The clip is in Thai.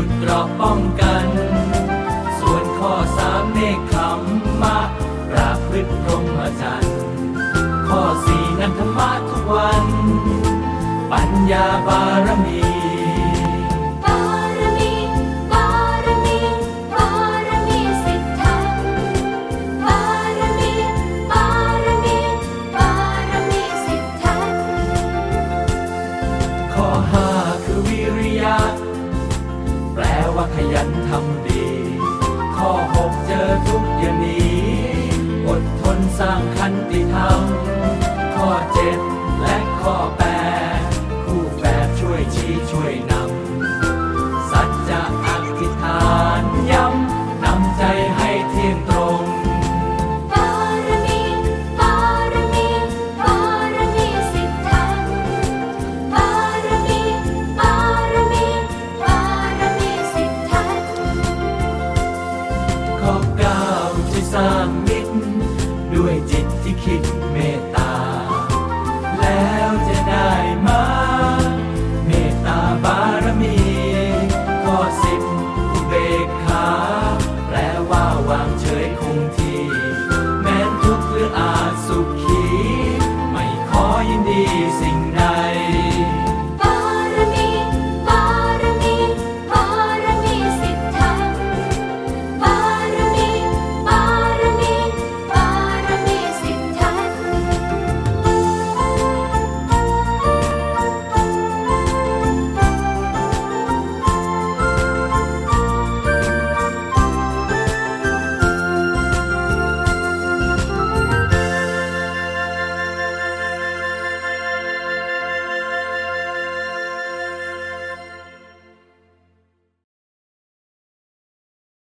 ดุดเกราะป้องกัน ส่วนข้อสามเนคขมมะปราพฤติพรหมจรรย์ ข้อสี่นันรมะทุกวัน ปัญญาบารมีข้อห้า ว่าขยันทำดี ข้อหกเจอทุกอย่างนี้ อดทนสร้างคันติธรรม ข้อเจ็ดและข้อแปดคู่แฝดช่วยชี้ช่วยนำ me